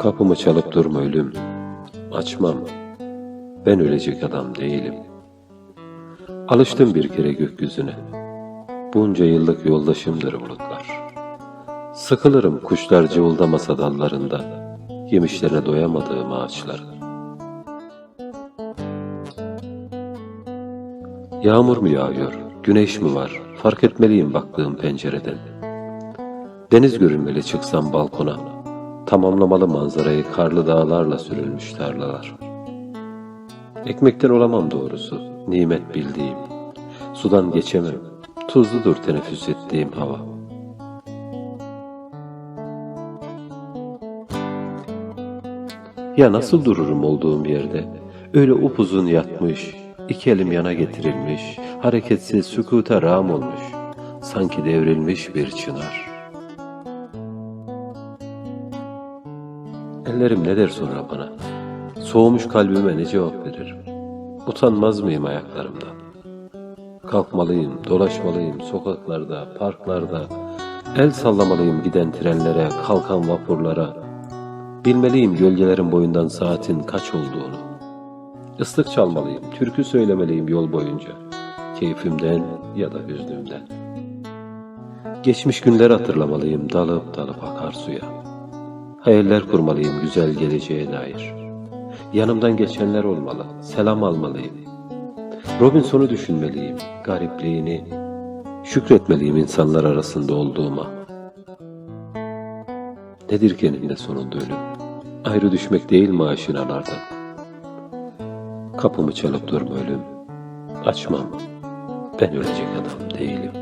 Kapımı çalıp durma ölüm. Açmam. Ben ölecek adam değilim. Alıştım bir kere gökyüzüne. Bunca yıllık yoldaşımdır bulutlar. Sıkılırım kuşlar cıvıldamasa dallarında, yemişlerine doyamadığım ağaçların. Yağmur mu yağıyor, güneş mi var, fark etmeliyim baktığım pencereden. Deniz görünmeli çıksam balkona, tamamlamalı manzarayı karlı dağlarla sürülmüş tarlalar. Ekmekten olamam doğrusu, nimet bildiğim. Sudan geçemem, tuzludur teneffüs ettiğim hava. Ya nasıl dururum olduğum yerde? Öyle upuzun yatmış, iki elim yana getirilmiş, hareketsiz sükuta rağm olmuş, sanki devrilmiş bir çınar. Ellerim ne der sonra bana? Soğumuş kalbime ne cevap veririm? Utanmaz mıyım ayaklarımdan? Kalkmalıyım, dolaşmalıyım sokaklarda, parklarda, el sallamalıyım giden trenlere, kalkan vapurlara. Bilmeliyim gölgelerin boyundan saatin kaç olduğunu. Islık çalmalıyım, türkü söylemeliyim yol boyunca. Keyfimden ya da hüznümden. Geçmiş günler hatırlamalıyım dalıp dalıp akarsuya. Hayaller kurmalıyım güzel geleceğe dair. Yanımdan geçenler olmalı, selam almalıyım. Robinson'u düşünmeliyim, garipliğini, şükretmeliyim insanlar arasında olduğuma. Nedir ki eninde sonunda ölüm? Ayrı düşmek değil mi aşinalardan? Kapımı çalıp durma ölüm. Açmam. Ben ölecek adam değilim.